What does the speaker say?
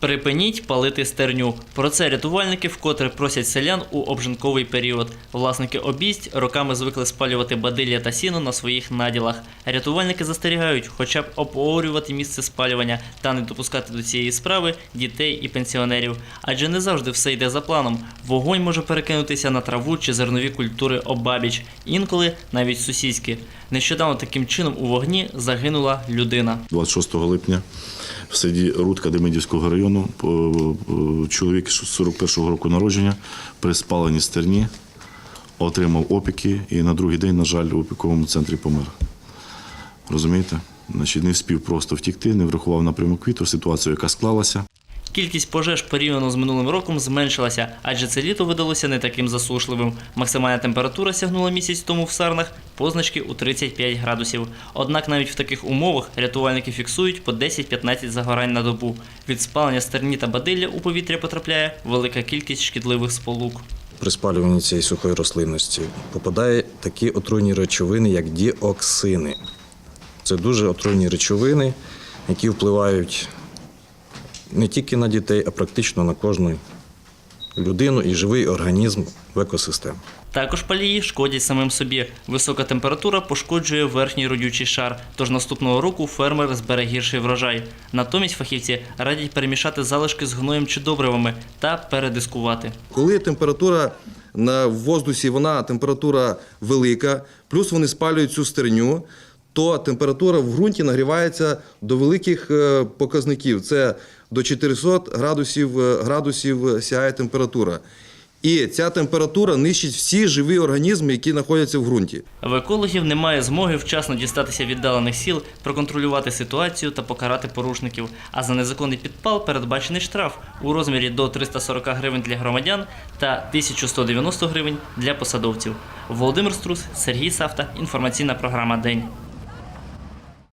Припиніть палити стерню. Про це рятувальники вкотре просять селян у обжинковий період. Власники обість роками звикли спалювати бадилля та сіно на своїх наділах. Рятувальники застерігають, хоча б обговорювати місце спалювання та не допускати до цієї справи дітей і пенсіонерів. Адже не завжди все йде за планом. Вогонь може перекинутися на траву чи зернові культури обабіч, інколи навіть сусідські. Нещодавно таким чином у вогні загинула людина. 26 липня в селі Рудка Демидівського району по- по- чоловік 41-го року народження при спаленні стерні отримав опіки і на другий день, на жаль, у опіковому центрі помер. Розумієте? Значить, не вспів просто втікти, не врахував напрямок вітру, ситуацію, яка склалася. Кількість пожеж порівняно з минулим роком зменшилася, адже це літо видалося не таким засушливим. Максимальна температура сягнула місяць тому в Сарнах позначки у 35 градусів. Однак навіть в таких умовах рятувальники фіксують по 10-15 загорань на добу. Від спалення стерні та бадилля у повітря потрапляє велика кількість шкідливих сполук. При спалюванні цієї сухої рослинності попадає такі отруйні речовини, як діоксини. Це дуже отруйні речовини, які впливають не тільки на дітей, а практично на кожну людину і живий організм в екосистемі. Також палії шкодять самим собі. Висока температура пошкоджує верхній родючий шар, тож наступного року фермер збере гірший врожай. Натомість фахівці радять перемішати залишки з гноєм чи добривами та передискувати. Коли температура на в воздусі, вона температура велика, плюс вони спалюють цю стерню, то температура в ґрунті нагрівається до великих е, показників. Це до 400 градусів, е, градусів сягає температура. І ця температура нищить всі живі організми, які знаходяться в ґрунті. В екологів немає змоги вчасно дістатися віддалених сіл, проконтролювати ситуацію та покарати порушників. А за незаконний підпал передбачений штраф у розмірі до 340 гривень для громадян та 1190 гривень для посадовців. Володимир Струс, Сергій Савта. Інформаційна програма День.